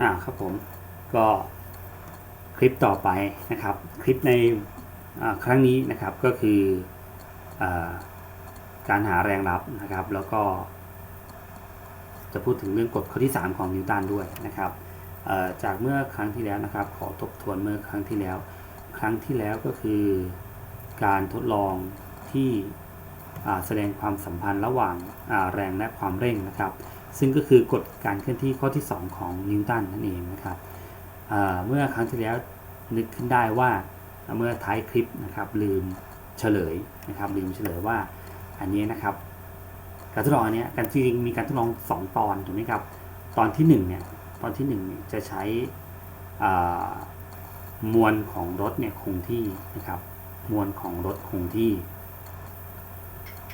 อ่าครับผมก็คลิปต่อไปนะครับ คลิปในครั้งนี้นะครับก็คืออการหาแรงรับนะครับ แล้วก็จะพูดถึงเรื่องกฎข้อที่ 3 ของนิวตันด้วยนะครับจากเมื่อครั้งที่แล้วนะครับ ขอทบทวนเมื่อครั้งที่แล้ว ครั้งที่แล้วก็คือการทดลองที่แสดงความสัมพันธ์ระหว่างแรงและความเร่งนะครับ ซึ่งก็คือกฎการเคลื่อนที่ข้อที่ 2 ของนิวตันนั่นเองนะครับเเมื่อครั้งที่แล้วนึกขึ้นได้ว่าเมื่อท้ายคลิปนะครับลืมเฉลยนะครับลืมเฉลยว่าอันนี้นะครับการทดลองอันนี้การจริงมีการทดลอง 2 ตอนถูกไหมครับตอนที่1เนี่ยตอนที่1เนี่ยจะใช้มวลของรถเนี่ยคงที่นะครับมวลของรถคงที่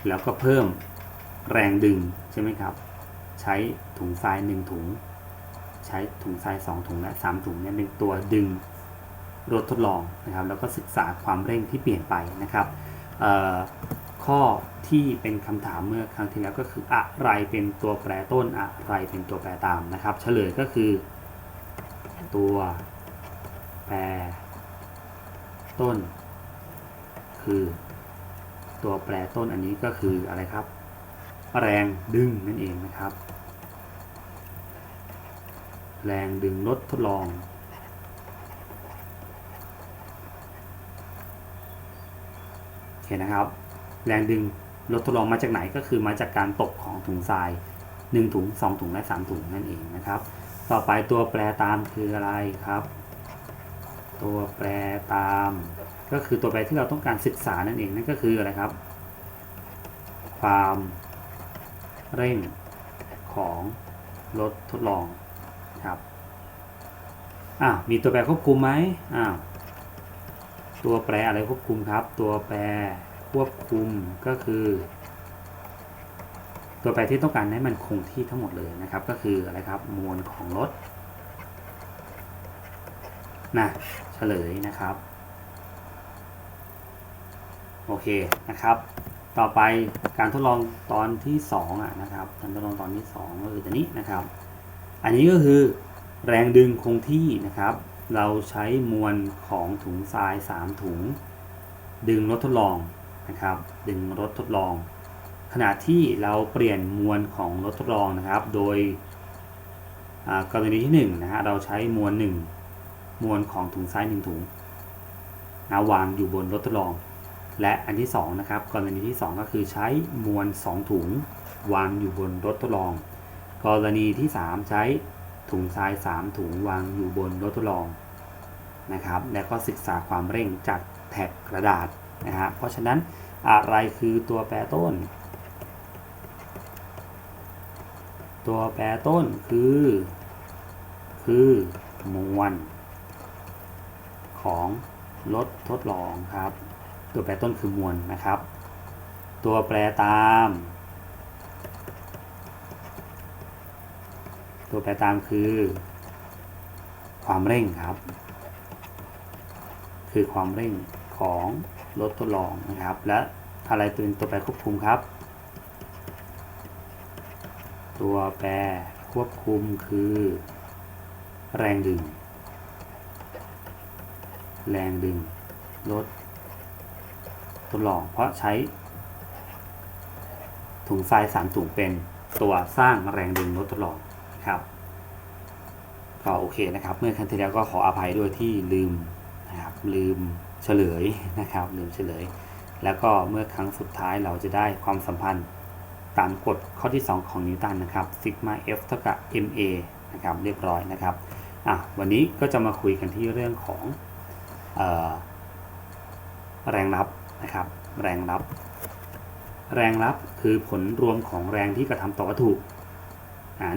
แล้วก็เพิ่มแรงดึงใช่ไหมครับ ใช้ถุงทราย 1 ถุง ใช้ถุงทราย 2 ถุงและ3ถุงเนี่ยเป็นตัวดึงรถทดลองนะครับ แล้วก็ศึกษาความเร่งที่เปลี่ยนไปนะครับข้อที่เป็นคำถามเมื่อครั้งที่แล้วก็คืออะไรเป็นตัวแปรต้นอะไรเป็นตัวแปรตามนะครับ เฉลยก็คือ ตัวแปรต้น คือตัวแปรต้นอันนี้ก็คืออะไรครับ แรงดึงนั่นเองนะครับ แรงดึงรถทดลองโอเคนะครับ แรงดึงรถทดลองมาจากไหนก็คือมาจากการตกของถุงทราย 1 ถุง 2 ถุง และ 3 ถุงนั่นเองนะครับ ต่อไปตัวแปรตามคืออะไรครับ ตัวแปรตาม ก็คือตัวแปรที่เราต้องการศึกษานั่นเองนั่นก็คืออะไรครับ ความเร่งของรถทดลอง ครับอ่ามีตัวแปรควบคุมไหมอ้าวตัวแปรอะไรควบคุมครับ ตัวแปรควบคุมก็คือ ตัวแปรที่ต้องการให้มันคงที่ทั้งหมดเลยนะครับ ก็คืออะไรครับมวลของรถนะเฉลยนะครับโอเคนะครับ ต่อไปการทดลองตอนที่2อะนะครับการทดลองตอนที่2ก็คือตัวนี้นะครับ อันนี้ก็คือแรงดึงคงที่นะครับ เราใช้มวลของถุงทราย 3 ถุง ดึงรถทดลองนะครับ ดึงรถทดลอง ขณะที่เราเปลี่ยนมวลของรถทดลองนะครับ โดยกรณีที่1นะฮะเราใช้มวล 1 มวลของถุงทราย 1 ถุงนะวางอยู่บนรถทดลอง และอันที่2นะครับกรณีที่ 2 ก็คือใช้มวล 2 ถุง วางอยู่บนรถทดลอง กรณีที่ 3 ใช้ถุงทราย 3 ถุงวางอยู่บนรถทดลองนะครับ แล้วก็ศึกษาความเร่งจากแท็กกระดาษนะฮะ เพราะฉะนั้นอะไรคือตัวแปรต้น ตัวแปรต้นคือ คือมวลของรถทดลองครับ ตัวแปรต้นคือมวลนะครับ ตัวแปรตาม ตัวแปรตามคือ ความเร่งครับ คือความเร่งของรถทดลองนะครับ และอะไรตัวเป็นตัวแปรควบคุมครับ ตัวแปรควบคุมคือ แรงดึง แรงดึงรถทดลอง เพราะใช้ ถุงทรายสามถุงเป็นตัวสร้างแรงดึงรถทดลอง นะครับก็โอเคนะครับ เมื่อครั้งที่แล้วก็ขออภัยด้วยที่ลืมนะครับลืมเฉลยนะครับ ลืมเฉลย แล้วก็เมื่อครั้งสุดท้ายเราจะได้ความสัมพันธ์ตามกฎข้อที่ 2 ของนิวตันนะครับซิกมา F เท่ากับ ma นะครับเรียบร้อยนะครับอะวันนี้ก็จะมาคุยกันที่เรื่องของออแรงรับนะครับ แรงรับ แรงรับคือผลรวมของแรงที่กระทำต่อวัตถุ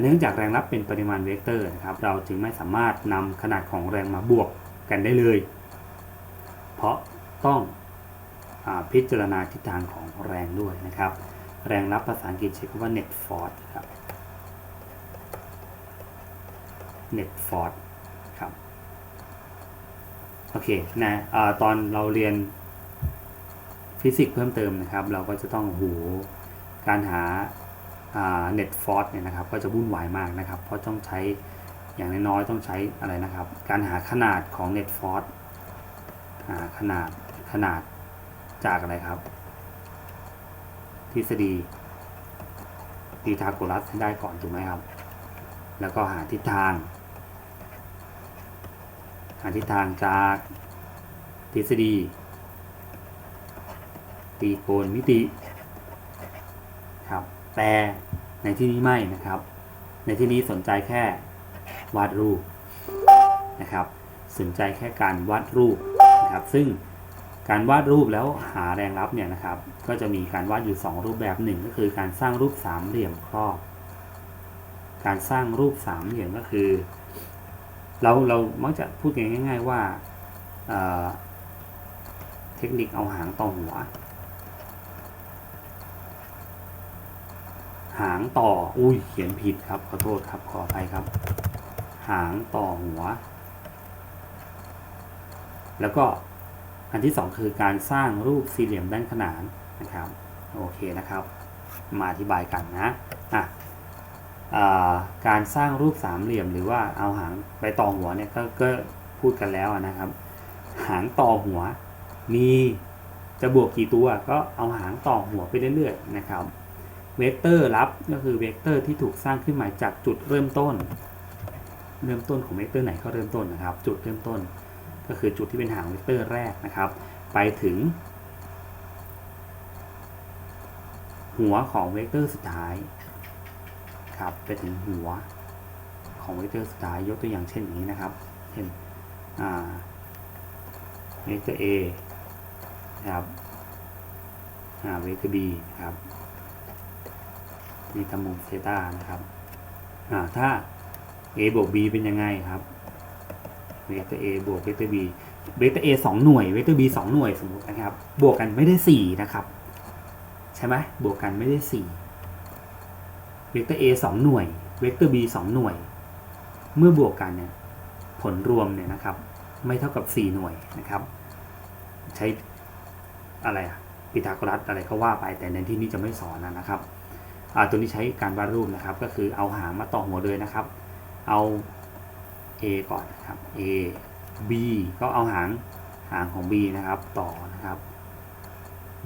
เนื่องจากแรงรับเป็นปริมาณเวกเตอร์นะครับ เราจึงไม่สามารถนำขนาดของแรงมาบวกกันได้เลย เพราะต้องอพิจารณาทิศทางของแรงด้วยนะครับ แรงรับภาษาอังกฤษใช้คำว่า net force ครับ net force ครับ โอเคนะอาตอนเราเรียนฟิสิกส์เพิ่มเติมนะครับ เราก็จะต้องหูการหา net force เนี่ยนะครับก็จะวุ่นวายมากนะครับ เพราะต้องใช้อย่างน้อยๆต้องใช้อะไรนะครับ การหาขนาดของ net force หาขนาดขนาดจากอะไรครับ ทฤษฎีพีทาโกรัสให้ได้ก่อนถูกไหมครับ แล้วก็หาทิศทาง หาทิศทางจากทฤษฎีตีโกณมิติ แต่ในที่นี้ไม่นะครับ ในที่นี้สนใจแค่วาดรูปนะครับ สนใจแค่การวาดรูปนะครับ ซึ่งการวาดรูปแล้วหาแรงรับเนี่ยนะครับ ก็จะมีการวาดอยู่ 2 รูปแบบหนึ่งก็คือการสร้างรูปสามเหลี่ยมครอบ การสร้างรูปสามเหลี่ยมก็คือ เราเรามักจะพูดง่ายๆว่าเเทคนิคเอาหางต่อหัว หางต่อ อุ้ย เขียนผิดครับ ขอโทษครับ ขออภัยครับ หางต่อหัว แล้วก็อันที่สองคือการสร้างรูปสี่เหลี่ยมด้านขนานนะครับ โอเคนะครับ มาอธิบายกันนะอะอ่าการสร้างรูปสามเหลี่ยมหรือว่าเอาหางไปต่อหัวเนี่ยกก็พูดกันแล้วนะครับ หางต่อหัวมีจะบวกกี่ตัวก็เอาหางต่อหัวไปเรื่อยๆนะครับ เวกเตอร์รับก็คือเวกเตอร์ที่ถูกสร้างขึ้นมาจากจุดเริ่มต้น เริ่มต้นของเวกเตอร์ไหนก็เริ่มต้นนะครับ จุดเริ่มต้น ก็คือจุดที่เป็นหางเวกเตอร์แรกนะครับ ไปถึง หัวของเวกเตอร์สุดท้ายครับไปถึงหัวของเวกเตอร์สุดท้ายยกตัวอย่างเช่นนี้นะครับเช่นเวกเตอร์ A นะครับเวกเตอร์ B นะครับ นี่ทำมุมเซตานะครับถ้า a บวก b เป็นยังไงครับเวกเตอร์ a บวกเวกเตอร์ b เวกเตอร์ a สองหน่วยเวกเตอร์ b สองหน่วยสมมตินะครับ บวกกันไม่ได้สี่นะครับ ใช่ไหมบวกกันไม่ได้สี่เวกเตอร์ a สองหน่วยเวกเตอร์ b สองหน่วย เมื่อบวกกันเนี่ยผลรวมเนี่ยนะครับ ไม่เท่ากับสี่หน่วยนะครับ ใช้อะไรอะปิทาโกรัสอะไรก็ว่าไปแต่ในที่นี้จะไม่สอนนะครับ ตัวนี้ใช้การวาดรูปนะครับ ก็คือเอาหางมาต่อหัวเลยนะครับ เอา A ก่อนนะครับ A B ก็เอาหางหางของ B นะครับต่อนะครับ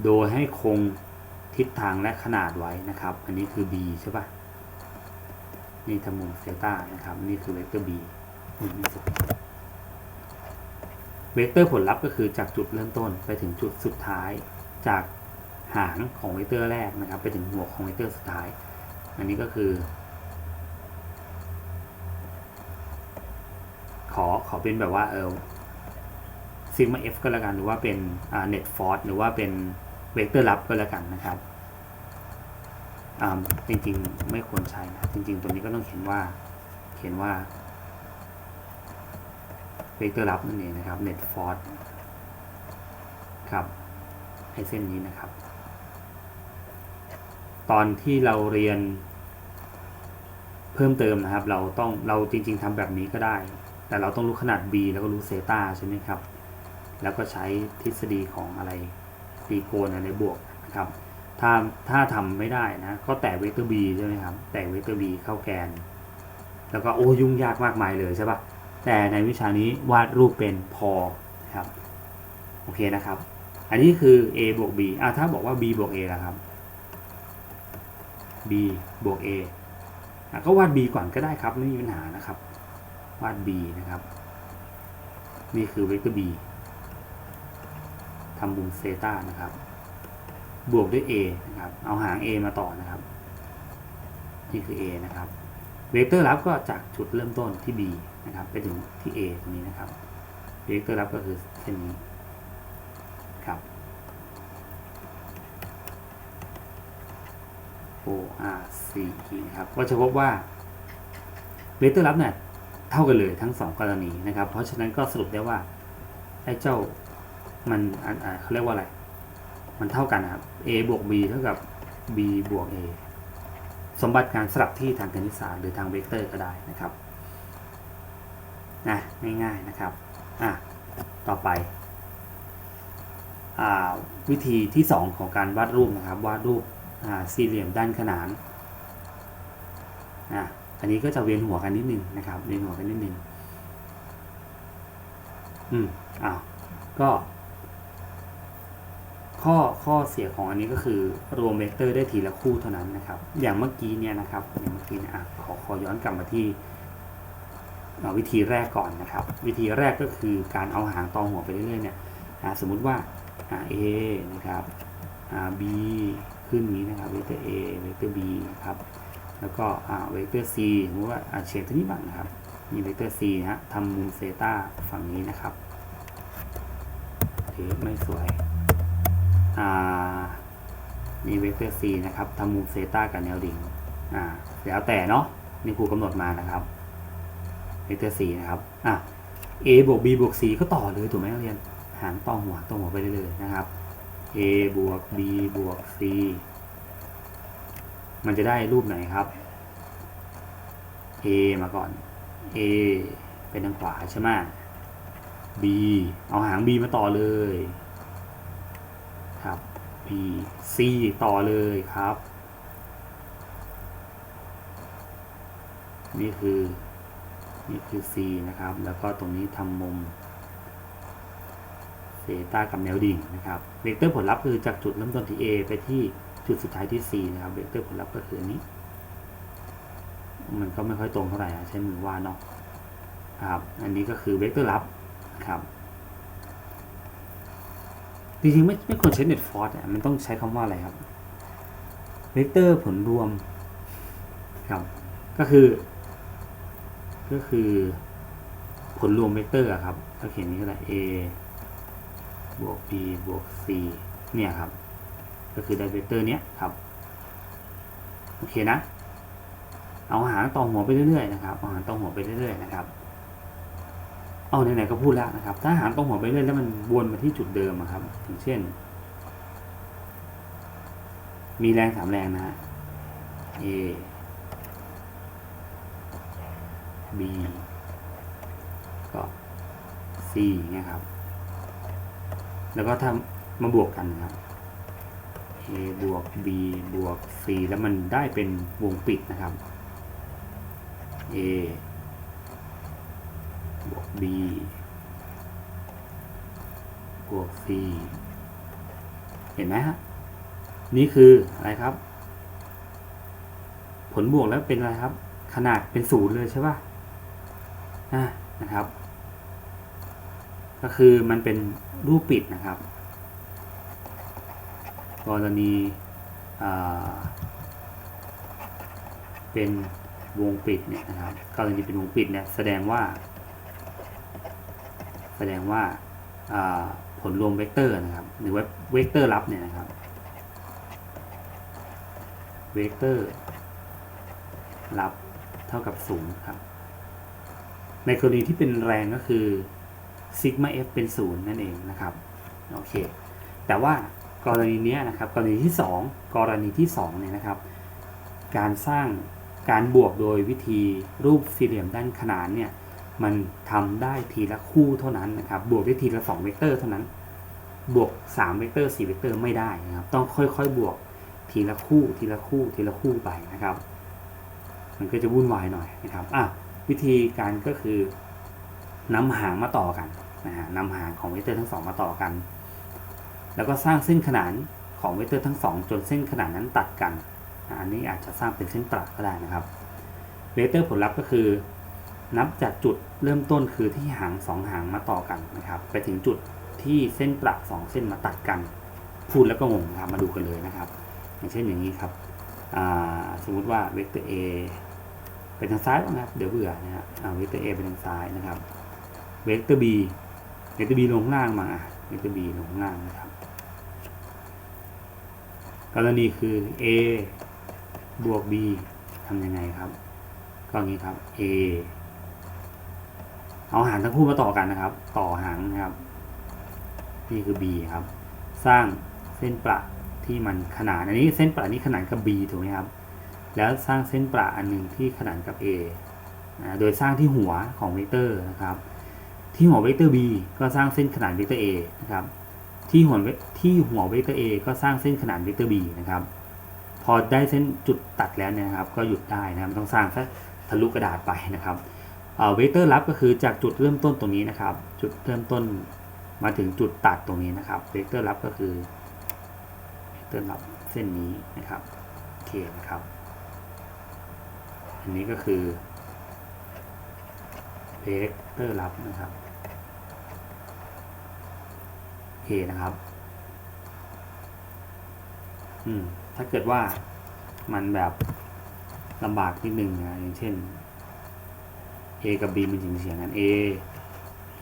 โดยให้คงทิศทางและขนาดไว้นะครับ อันนี้คือ B ใช่ปะนี่ทำมุมเซต้านะครับ นี่คือเวกเตอร์บีเวกเตอร์ผลลัพธ์ก็คือจากจุดเริ่มต้นไปถึงจุดสุดท้ายจาก หางของเวกเตอร์แรกนะครับ ไปถึงหัวของเวกเตอร์สุดท้าย อันนี้ก็คือ ขอขอเป็นแบบว่าเออซิกมา f ก็แล้วกันหรือว่าเป็นอ่า net force หรือว่าเป็นเวกเตอร์ลับก็แล้วกันนะครับอ่าจริงๆไม่ควรใช้นะจริง ๆ ตัวนี้ก็ต้องเขียนว่า เขียนว่าเวกเตอร์ลับนั่นเองนะครับ net force ครับให้เส้นนี้นะครับ ตอนที่เราเรียนเพิ่มเติมนะครับ เราต้องเราจริง ๆทำแบบนี้ก็ได้ แต่เราต้องรู้ขนาด b แล้วก็รู้เซตาใช่ไหมครับ แล้วก็ใช้ทฤษฎีของอะไรตีโกนอะไรบวกนะครับ ถ้าถ้าทำไม่ได้นะ ก็แตะเวกเตอร์ b ใช่ไหมครับ แตะเวกเตอร์ b เข้าแกน แล้วก็โอ้ยุ่งยากมากมายเลยใช่ปะแต่ในวิชานี้วาดรูปเป็นพอนะครับ โอเคนะครับ อันนี้คือ a บวก b อะถ้าบอกว่า b บวก a ล่ะครับ b บวก a อะก็วาด b ก่อนก็ได้ครับ ไม่มีปัญหานะครับ วาด b นะครับ นี่คือเวกเตอร์ b ทำมุมเซตานะครับ บวกด้วย a นะครับ เอาหาง a มาต่อนะครับ นี่คือ a นะครับ เวกเตอร์รับก็จากจุดเริ่มต้นที่ b นะครับ ไปถึงที่ a ตรงนี้นะครับ เวกเตอร์รับก็คือเส้นนี้ครับ ORC นะครับก็จะพบว่าเวกเตอร์รับเนี่ยเท่ากันเลยทั้งสองกรณีนะครับ เพราะฉะนั้นก็สรุปได้ว่าไอ้เจ้ามันเขาเรียกว่าอะไร มันเท่ากันนะครับ A บวก B เท่ากับ B บวก A สมบัติการสลับที่ทางคณิตศาสตร์หรือทางเวกเตอร์ก็ได้นะครับนะง่ายๆนะครับอะต่อไปอ่าวิธีที่ 2 ของการวาดรูปนะครับวาดรูป สี่เหลี่ยมด้านขนานนะอันนี้ก็จะเวียนหัวกันนิดนึงนะครับ เวียนหัวกันนิดนึงอืมอ้าวก็ ข้อข้อเสียของอันนี้ก็คือรวมเวกเตอร์ได้ทีละคู่เท่านั้นนะครับ อย่างเมื่อกี้เนี่ยนะครับ อย่างเมื่อกี้เนี่ยอะขอขอย้อนกลับมาที่วิธีแรกก่อนนะครับ วิธีแรกก็คือการเอาหางตองหัวไปเรื่อยๆเนี่ยอะสมมุติว่า A นะครับ B ขึ้นนี้นะครับเวกเตอร์ A เวกเตอร์ B นะครับแล้วก็เวกเตอร์ C สมมติว่าเฉียงตัวนี้บ้างนะครับมีเวกเตอร์ C นะฮะทำมุมเซต้าฝั่งนี้นะครับถือไม่สวยอ่ามีเวกเตอร์ C นะครับทำมุมเซต้ากับแนวดิ่งอ่าแล้วแต่เนาะนี่ครูกำหนดมานะครับเวกเตอร์ C นะครับอะ A บวก B บวก C ก็ต่อเลยถูกไหมนักเรียน หารต่อหัวต่อหัวไปเรื่อยๆนะครับ A บวก B บวก C มันจะได้รูปไหนครับ A มาก่อน A เป็นทางขวาใช่ไหม B เอาหาง B มาต่อเลย ครับ B C ต่อเลยครับ นี่คือ นี่คือ C นะครับ แล้วก็ตรงนี้ทำมุม เซตากับแนวดิ่งนะครับเวกเตอร์ผลลัพธ์คือจากจุดเริ่มต้นที่ A ไปที่จุดสุดท้ายที่ C นะครับเวกเตอร์ผลลัพธ์ก็คืออันนี้ มันก็ไม่ค่อยตรงเท่าไหร่ใช้มือวาดเนาะครับอันนี้ก็คือเวกเตอร์ลับครับจริงๆไม่ไม่ควรใช้เน็ตฟอร์สอะมันต้องใช้คำว่าอะไรครับเวกเตอร์ผลรวมครับก็คือ ก็คือผลรวมเวกเตอร์ครับก็เขียนนี้ก็ได้ a บวก b บวก c เนี่ยครับ ก็คือได้เวกเตอร์เนี้ยครับ โอเคนะ เอาหางต่อหัวไปเรื่อยๆนะครับ เอาหางต่อหัวไปเรื่อยๆนะครับ เอาไหนๆก็พูดแล้วนะครับ ถ้าหางต่อหัวไปเรื่อยแล้วมันวนมาที่จุดเดิมครับอย่างเช่น มีแรงสามแรงนะฮะ A B ก็ C เนี่ยครับ แล้วก็ถ้ามาบวกกันนะครับ A บวก B บวก C แล้วมันได้เป็นวงปิดนะครับ A บวก B บวก C เห็นไหมฮะ นี่คืออะไรครับ ผลบวกแล้วเป็นอะไรครับ ขนาดเป็นศูนย์เลยใช่ป่ะอะนะครับ ก็คือมันเป็นรูปปิดนะครับ กรณีเป็นวงปิดเนี่ยนะครับกรณีเป็นวงปิดเนี่ยแสดงว่า แสดงว่าผลรวมเวกเตอร์นะครับ หรือว่าเวกเตอร์ลับเนี่ยนะครับ เวกเตอร์รับเท่ากับ0ครับ ในกรณีที่เป็นแรงก็คือ ซิกมา f เป็น0นั่นเองนะครับโอเคแต่ว่ากรณีนี้นะครับกรณีที่ 2 กรณีที่2เนี่ยนะครับ การสร้างการบวกโดยวิธีรูปสี่เหลี่ยมด้านขนานเนี่ยมันทำได้ทีละคู่เท่านั้นนะครับ บวกได้ทีละ2เวกเตอร์เท่านั้น บวก3เวกเตอร์4เวกเตอร์ไม่ได้นะครับ ต้องค่อยๆบวกทีละคู่ทีละคู่ทีละคู่ไปนะครับ มันก็จะวุ่นวายหน่อยนะครับอะวิธีการก็คือ นำหางมาต่อกันนะฮะนำหางของเวกเตอร์ทั้งสองมาต่อกัน แล้วก็สร้างเส้นขนานของเวกเตอร์ทั้งสองจนเส้นขนานนั้นตัดกัน อันนี้อาจจะสร้างเป็นเส้นประก็ได้นะครับ เวกเตอร์ผลลัพธ์ก็คือ นับจากจุดเริ่มต้นคือที่หางสองหางมาต่อกันนะครับ ไปถึงจุดที่เส้นประสองเส้นมาตัดกัน พูดแล้วก็งงนะครับมาดูกันเลยนะครับ อย่างเช่นอย่างนี้ครับสมมุติว่าเวกเตอร์ A เป็นทางซ้ายนะครับ เดี๋ยวเบื่อนะครับอ่าเวกเตอร์ A เป็นทางซ้ายนะครับ เวกเตอร์ B เวกเตอร์ B ลงข้างล่างมาเวกเตอร์ B ลงข้างล่างนะครับ กรณีคือ A บวก B ทำยังไงครับ ก็อย่างนี้ครับ A เอาหางทั้งคู่มาต่อกันนะครับ ต่อหางนะครับ นี่คือ B ครับ สร้างเส้นประที่มันขนานอันนี้เส้นประนี้ขนานกับ B ถูกไหมครับ แล้วสร้างเส้นประอันหนึ่งที่ขนานกับ A โดยสร้างที่หัวของเวกเตอร์นะครับ ที่หัวเวกเตอร์ B ก็สร้างเส้นขนานเวกเตอร์ A นะครับ ที่หัวเวที่หัวเวกเตอร์ A ก็สร้างเส้นขนานเวกเตอร์ B นะครับ พอได้เส้นจุดตัดแล้วนะครับ ก็หยุดได้นะครับไม่ต้องสร้างสักทะลุกระดาษไปนะครับเวกเตอร์รับก็คือจากจุดเริ่มต้นตรงนี้นะครับ จุดเริ่มต้นมาถึงจุดตัดตรงนี้นะครับเวกเตอร์รับก็คือเวกเตอร์รับเส้นนี้นะครับโอเคนะครับ อันนี้ก็คือ เวกเตอร์รับนะครับโอเคนะครับ อืม ถ้าเกิดว่ามันแบบลำบากนิดนึงนะอย่างเช่น A กับ B มันถึงเสียงกัน A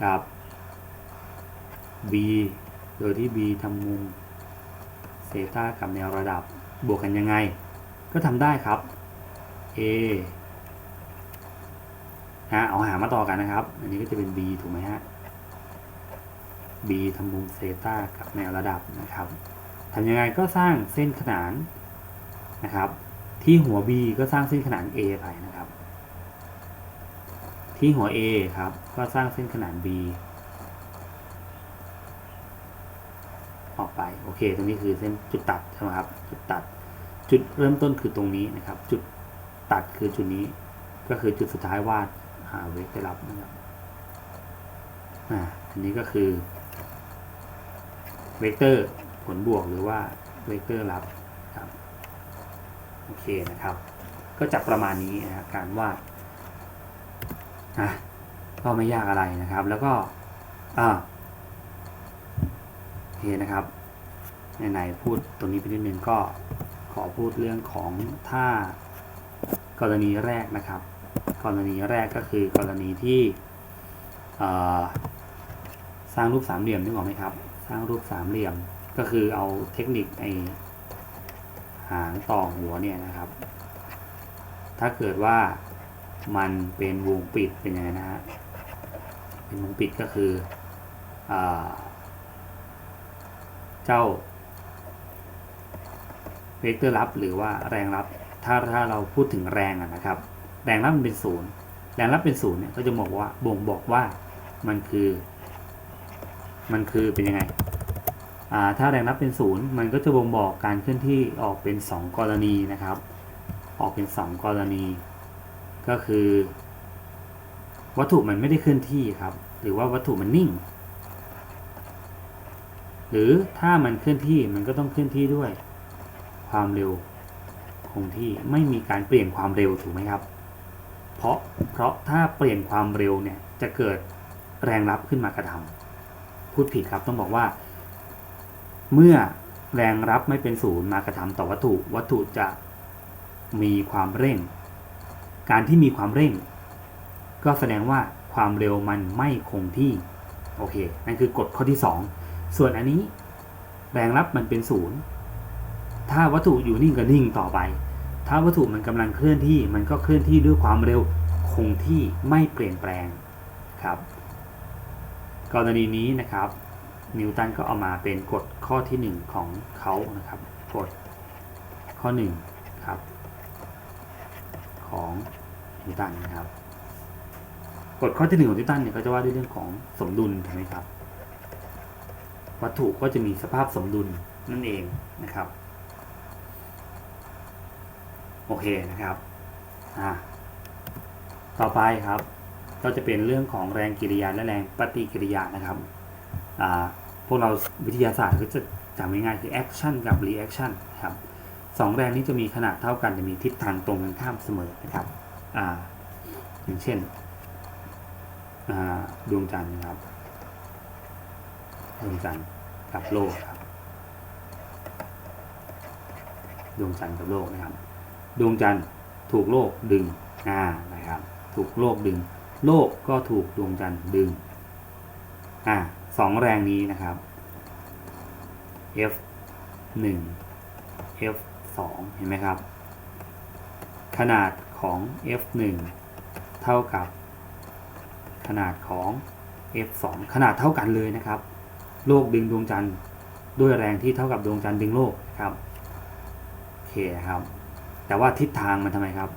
กับ B โดยที่ B ทำมุมเซต้ากับแนวระดับบวกกันยังไง ก็ทำได้ครับ A นะเอาหามาต่อกันนะครับ อันนี้ก็จะเป็น B ถูกไหมฮะ B ทำมุมเซต้ากับแนวระดับนะครับทำยังไงก็สร้างเส้นขนานนะครับ ที่หัว B ก็สร้างเส้นขนาน A ไปนะครับ ที่หัว A ครับ ก็สร้างเส้นขนาน B ออกไป โอเค ตรงนี้คือเส้นจุดตัดใช่ไหมครับ จุดตัด จุดเริ่มต้นคือตรงนี้นะครับ จุดตัดคือจุดนี้ ก็คือจุดสุดท้ายวาด หาเวกได้รับนะครับอ่าอันนี้ก็คือเวกเตอร์ผลบวกหรือว่าเวกเตอร์รับครับโอเคนะครับ ก็จะประมาณนี้นะครับการวาดนะก็ไม่ยากอะไรนะครับ แล้วก็อ่าโอเคนะครับไหนๆพูดตรงนี้ไปนิดนึงก็ขอพูดเรื่องของถ้ากรณีแรกนะครับ กรณีแรกก็คือกรณีที่สร้างรูปสามเหลี่ยมนึกออกไหมครับ สร้างรูปสามเหลี่ยมก็คือเอาเทคนิคไอหางต่อหัวเนี่ยนะครับ ถ้าเกิดว่ามันเป็นวงปิดเป็นยังไงนะฮะเป็นวงปิดก็คืออเจ้าเวกเตอร์รับหรือว่าแรงรับ ถ้าถ้าเราพูดถึงแรงนะครับ แรงรับมันเป็นศูนย์แรงรับเป็นศูนย์เนี่ยก็จะบอกว่าบ่งบอกว่ามันคือ มันคือเป็นยังไงถ้าแรงรับเป็นศูนย์มันก็จะบ่งบอกการเคลื่อนที่ออกเป็น 2 กรณีนะครับ ออกเป็น 2 กรณี ก็คือ วัตถุมันไม่ได้เคลื่อนที่ครับ หรือว่าวัตถุมันนิ่ง หรือถ้ามันเคลื่อนที่มันก็ต้องเคลื่อนที่ด้วย ความเร็วคงที่ไม่มีการเปลี่ยนความเร็วถูกไหมครับ เพราะเพราะถ้าเปลี่ยนความเร็วเนี่ยจะเกิดแรงรับขึ้นมากระทำพูดผิดครับต้องบอกว่า เมื่อแรงรับไม่เป็นศูนย์มากระทำต่อวัตถุวัตถุจะมีความเร่ง การที่มีความเร่ง ก็แสดงว่าความเร็วมันไม่คงที่โอเคนั่นคือกฎข้อที่ 2 ส่วนอันนี้แรงรับมันเป็นศูนย์ถ้าวัตถุอยู่นิ่งก็นิ่งต่อไป ถ้าวัตถุมันกำลังเคลื่อนที่มันก็เคลื่อนที่ด้วยความเร็วคงที่ไม่เปลี่ยนแปลงครับกรณีนี้นะครับนิวตันก็เอามาเป็นกฎข้อที่ 1 ของเขานะครับกฎข้อ1ครับของนิวตันนะครับกฎข้อที่1ของนิวตันเนี่ยก็จะว่าด้วยเรื่องของสมดุลถูกไหมครับ วัตถุก็จะมีสภาพสมดุลนั่นเองนะครับ โอเคนะครับต่อไปครับก็จะเป็นเรื่องของแรงกิริยาและแรงปฏิกิริยานะครับพวกเราวิทยาศาสตร์ก็จะจำง่ายๆคือ action กับ reaction ครับสองแรงนี้จะมีขนาดเท่ากันจะมีทิศทางตรงกันข้ามเสมอนะครับออย่างเช่นดวงจันทร์นะครับดวงจันทร์กับโลกครับดวงจันทร์กับโลกนะครับ ดวงจันทร์ถูกโลกดึงอ่านะครับถูกโลกดึง โลกก็ถูกดวงจันทร์ดึงอ่าสองแรงนี้นะครับ F 1 F 2เห็นไหมครับ ขนาดของ F 1เท่ากับ ขนาดของ F 2ขนาดเท่ากันเลยนะครับ โลกดึงดวงจันทร์ด้วยแรงที่เท่ากับดวงจันทร์ดึงโลกครับโอเคครับ แต่ว่าทิศทางมันทำไมครับ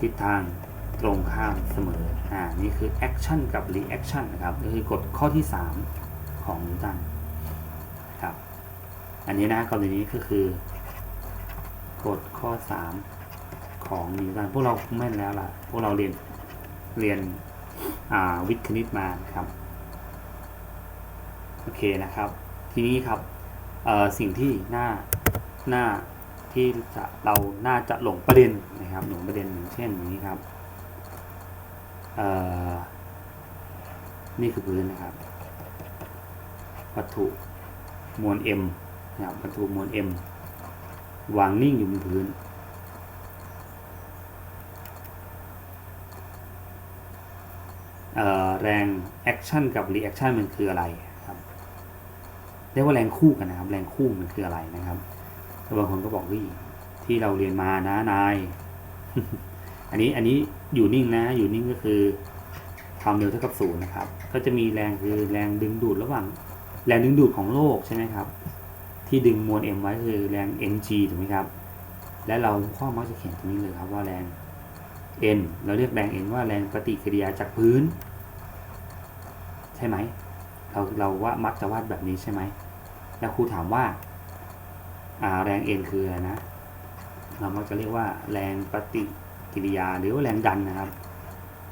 ทิศทางตรงข้ามเสมอ อ่า นี่คือ action กับ reaction นะครับก็คือกฎข้อที่ 3 ของนิวตันครับ อันนี้นะกรณีนี้ก็คือกฎข้อ 3ขของนิวตันพวกเราคงแม่นแล้วล่ะ พวกเราเรียนเรียนวิทย์คณิตมาครับ โอเคนะครับ ทีนี้ครับเอ่อสิ่งที่น่าน่า ที่จะเราน่าจะหลงประเด็นนะครับหลงประเด็นอย่างเช่นนี้ครับนี่คือพื้นนะครับ วัตถุมวล m นะครับวัตถุมวล m วางนิ่งอยู่บนพื้น แรงแอคชั่นกับรีแอคชั่นมันคืออะไรครับเรียกว่าแรงคู่กันนะครับ แรงคู่มันคืออะไรนะครับ บางคนก็บอกว่าที่เราเรียนมานะนาย อันนี้อันนี้อยู่นิ่งนะ อยู่นิ่งก็คือความเร็วเท่ากับศูนย์นะครับ ก็จะมีแรงคือแรงดึงดูดระหว่างแรงดึงดูดของโลกใช่ไหมครับ ที่ดึงมวล m ไว้คือแรง mg ถูกไหมครับ และเราข้อมักจะเขียนตรงนี้เลยครับว่าแรง n เราเรียกแรง n ว่าแรงปฏิกิริยาจากพื้น ใช่ไหมเราเราว่ามักจะวาดแบบนี้ใช่ไหมแล้วครูถามว่า แรง n คืออะไรนะ เรามักจะเรียกว่าแรงปฏิกิริยาหรือว่าแรงดันนะครับ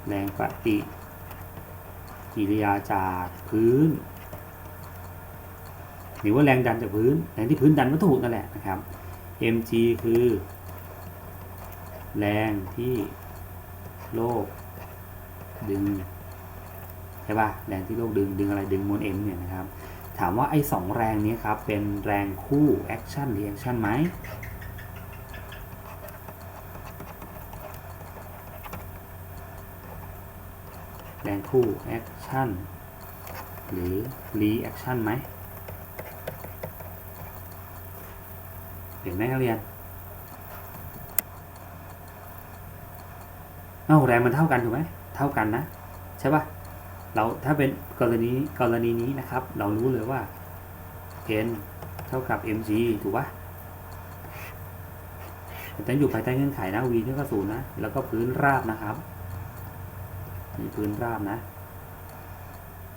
แรงปฏิกิริยาจากพื้น หรือว่าแรงดันจากพื้นแรงที่พื้นดันวัตถุนั่นแหละนะครับ mg คือ แรงที่โลกดึงใช่ป่ะแรงที่โลกดึงดึงอะไรดึงมวล m เนี่ยนะครับ ถามว่าไอ้สองแรงนี้ครับ เป็นแรงคู่ action reaction ไหมแรงคู่ action หรือ reaction ไหมเห็นไหมนักเรียนเอ้าแรงมันเท่ากันถูกไหมเท่ากันนะ ใช่ป่ะ เราถ้าเป็นกรณีกรณีนี้นะครับ เรารู้เลยว่า n เท่ากับ mg ถูกปะแต่อยู่ภายใต้เงื่อนไขนะ v เท่ากับศูนย์นะ แล้วก็พื้นราบนะครับนี่พื้นราบนะ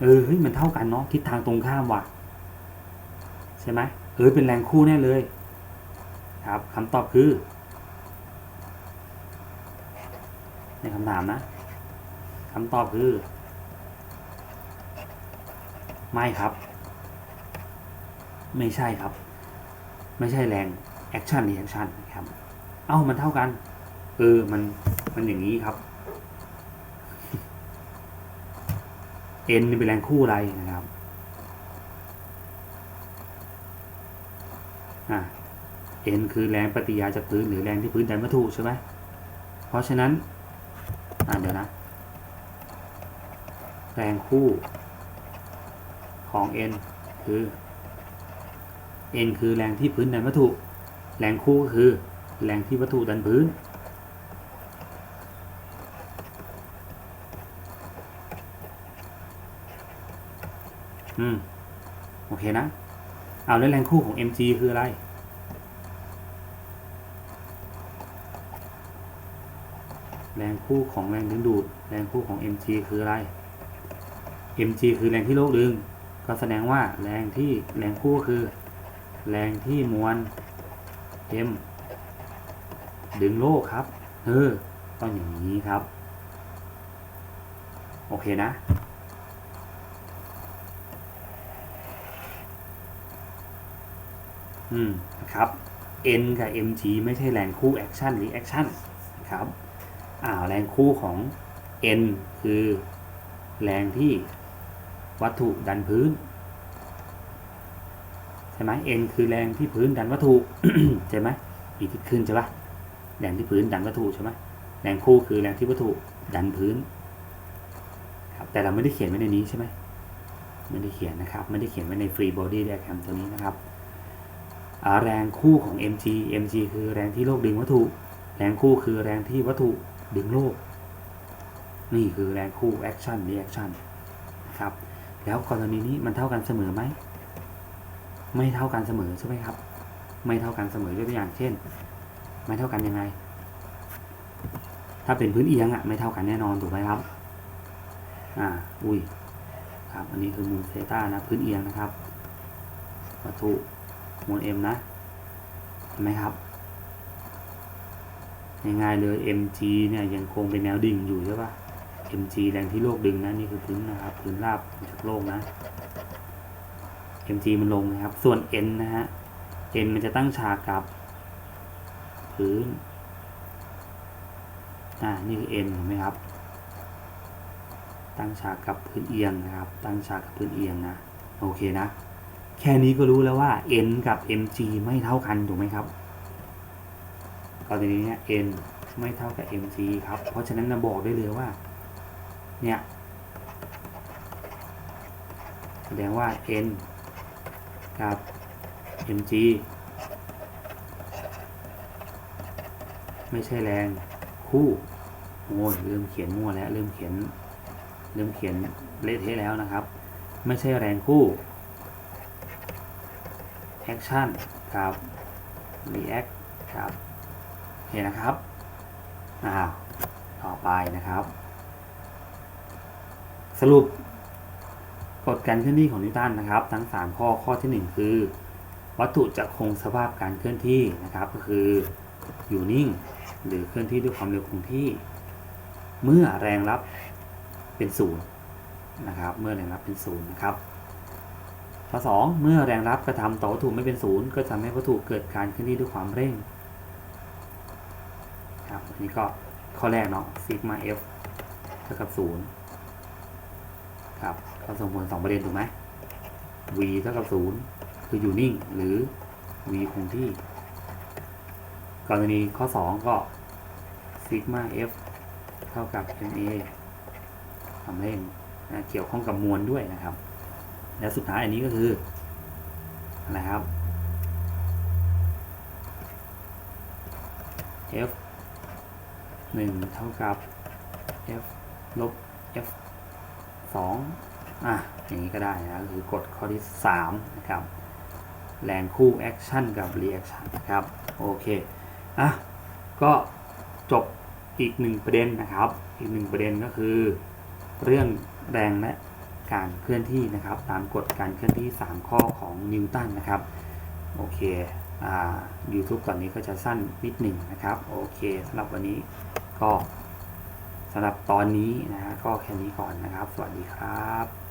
เออเฮ้ยมันเท่ากันเนาะทิศทางตรงข้ามว่ะ ใช่ไหมเออเป็นแรงคู่แน่เลย ครับคำตอบคือ ในคำถามนะคำตอบคือ ไม่ครับ ไม่ใช่ครับ ไม่ใช่แรง action reaction ครับ เอ้ามันเท่ากัน เออ มัน มันอย่างนี้ครับ n เป็นแรงคู่อะไรนะครับ อ่า n คือแรงปฏิกิริยาจากพื้นหรือแรงที่พื้นดันวัตถุใช่ไหมเพราะฉะนั้น อ่าเดี๋ยวนะ แรงคู่ ของ n คือ n คือแรงที่พื้นดันวัตถุ แรงคู่ก็คือ แรงที่วัตถุดันพื้น อืม โอเคนะ เอาแล้วแรงคู่ของ mg คืออะไร แรงคู่ของแรงดึงดูด แรงคู่ของ mg คืออะไร mg คือแรงที่โลกดึง ก็แสดงว่าแรงที่แรงคู่คือ แรงที่มวล m ดึงโลกครับ เออต้องอย่างนี้ครับ โอเคนะ อืมครับ n กับ mg ไม่ใช่แรงคู่ action หรือ action นะครับอ่าแรงคู่ของ n คือแรงที่ วัตถุดันพื้นใช่ไหม n คือแรงที่พื้นดันวัตถุใช่ไหมอีกที่ขึ้นใช่ปะแรงที่พื้นดันวัตถุใช่ไหมแรงคู่คือแรงที่วัตถุดันพื้นครับแต่เราไม่ได้เขียนไว้ในนี้ใช่ไหมไม่ได้เขียนนะครับ ไม่ได้เขียนไว้ใน free body diagram ตัวนี้นะครับแรงคู่ของ mg mg คือแรงที่โลกดึงวัตถุ แรงคู่คือแรงที่วัตถุดึงโลก นี่คือแรงคู่ action reaction นะครับ แล้วกรณีนี้มันเท่ากันเสมอไหม ไม่เท่ากันเสมอใช่ไหมครับ ไม่เท่ากันเสมอยกตัวอย่างเช่น ไม่เท่ากันยังไง ถ้าเป็นพื้นเอียงอะไม่เท่ากันแน่นอนถูกไหมครับ อ่า อุ้ย ครับ อันนี้คือมุมเซต้านะ พื้นเอียงนะครับ วัตถุมวล m นะเห็นไหมครับง่ายๆเลย mg เนี่ยยังคงเป็นแนวดิ่งอยู่ใช่ปะ mg แรงที่โลกดึงนะนี่คือพื้นนะครับพื้นราบจากโลกนะ mg มันลงนะครับ ส่วน n นะฮะ n มันจะตั้งฉากกับ พื้นอ่านี่คือ n เห็นไหมครับ ตั้งฉากกับพื้นเอียงนะครับ ตั้งฉากกับพื้นเอียงนะโอเคนะ แค่นี้ก็รู้แล้วว่า n กับ mg ไม่เท่ากันถูกไหมครับกรณีนี้ n ไม่เท่ากับ mg ครับ เพราะฉะนั้นเราบอกได้เลยว่า เนี่ย แสดงว่า n กับ mg ไม่ใช่แรงคู่โอ้ยเริ่มเขียนมั่วแล้วเริ่มเขียนเริ่มเขียนเละเทะแล้วนะครับ ไม่ใช่แรงคู่ action ครับ react ครับโอเคนะครับอ้าวต่อไปนะครับ สรุปกฎการเคลื่อนที่ของนิวตันนะครับ ทั้ง 3 ข้อข้อทีหนึ่1 คือ วัตถุจะคงสภาพการเคลื่อนที่นะครับ ก็คืออยู่นิ่ง หรือเคลื่อนที่ด้วยความเร็วคงที่ เมื่อแรงรับเป็นศูนย์นะครับ เมื่อแรงรับเป็นศูนย์นะครับข้อ2เมื่อแรงรับกระทำต่อวัตถุไม่เป็นศูนย์ก็จะทำให้วัตถุเกิดการเคลื่อนที่ด้วยความเร่งครับอันนี้ก็ข้อแรกเนาะซิกมา f เท่ากับศูนย์ ครับก็สมผลสองประเด็นถูกไหม v เท่ากับศูนย์คืออยู่นิ่ง หรือ v คงที่ กรณีข้อ 2 ก็ซิกมา f เท่ากับ ma ทำเร่งนะเกี่ยวข้องกับมวลด้วยนะครับ และสุดท้ายอันนี้ก็คืออะไรครับ f 1 เท่ากับ f ลบ f 2อะอย่างนี้ก็ได้นะคือกฎข้อที่3นะครับแรงคู่ action กับ reaction นะครับโอเคอะก็จบอีกหนึ่งประเด็นนะครับ อีกหนึ่งประเด็นก็คือ เรื่องแรงและการเคลื่อนที่นะครับ ตามกฎการเคลื่อนที่ 3 ข้อของนิวตันนะครับโอเคอ่า YouTube ตอนนี้ก็จะสั้นนิดหนึ่งนะครับ โอเคสำหรับวันนี้ก็ สำหรับตอนนี้นะก็แค่นี้ก่อนนะครับ สวัสดีครับ